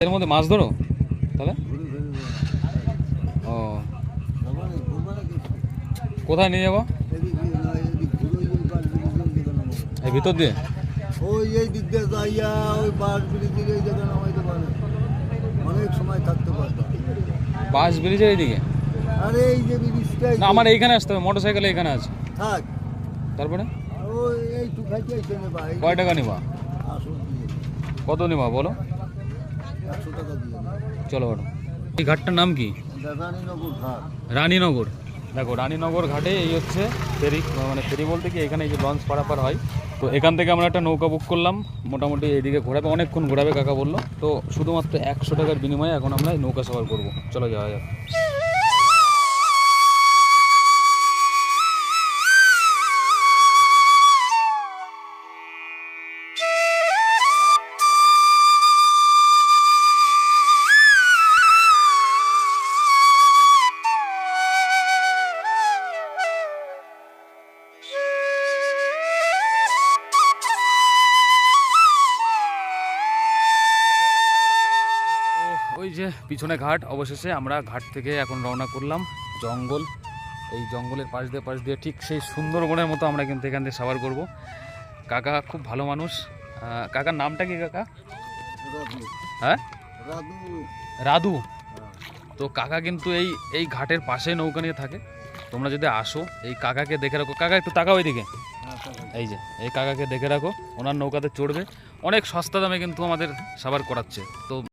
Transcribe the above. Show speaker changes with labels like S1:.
S1: এর মধ্যে মাছ ধরো তাহলে? ও।
S2: না না
S1: কোথায় নিয়ে যাব?
S2: না দিকে
S1: এই ভিতর দিয়ে?
S2: ওই এই দিক দিয়ে যাইয়া ওই বাস ব্রিজের এই জায়গায় নামাইতে পারে। অনেক সময় থাকতে পারতাম
S1: বাস ব্রিজের এইদিকে?
S2: আরে এই যে ব্রিজটাই
S1: না আমার এইখানে আসতে হবে মোটর সাইকেল এইখানে আছে।
S2: থাক।
S1: তারপরে?
S2: ওই এই টু খাইতে এসে নেবা এই
S1: কয় টাকা নিবা? কত নিবা বলো
S2: একশো টাকা দিয়ে নেবা
S1: চলো ওঠো এই ঘাটটার নাম কি?
S2: রানীনগর।
S1: দেখো, রানীনগর ঘাটে এই হচ্ছে ফেরি মানে ফেরি বলতে কি, এখানে এই যে লঞ্চ পারাপার হয়। তো এখান থেকে আমরা একটা নৌকা বুক করলাম, মোটামুটি এইদিকে ঘোরাবে, অনেকক্ষণ ঘোরাবে, কাকা বলল। তো শুধুমাত্র একশো টাকার বিনিময়ে এখন আমরা নৌকা সফর করব। চলো যাওয়া যাক। ওই যে পিছনে ঘাট, অবশেষে আমরা ঘাট থেকে এখন রওনা করলাম, জঙ্গল। এই জঙ্গলের পাশ দিয়ে পাশ দিয়ে ঠিক সেই সুন্দরবনের মতো আমরা কিন্তু এখান থেকে সাবার করব। কাকা খুব ভালো মানুষ। কাকার নামটা কি কাকা? হ্যাঁ?
S2: রাধু।
S1: তো কাকা কিন্তু এই এই ঘাটের পাশে নৌকা নিয়ে থাকে। তোমরা যদি আসো, এই কাকাকে দেখে রাখো। কাকা, একটু তাকাও
S2: টাকা
S1: এই যে, এই কাকাকে দেখে রাখো। ওনার নৌকাতে চড়বে। অনেক সস্তা দামে কিন্তু আমাদের সাবার করাচ্ছে। তো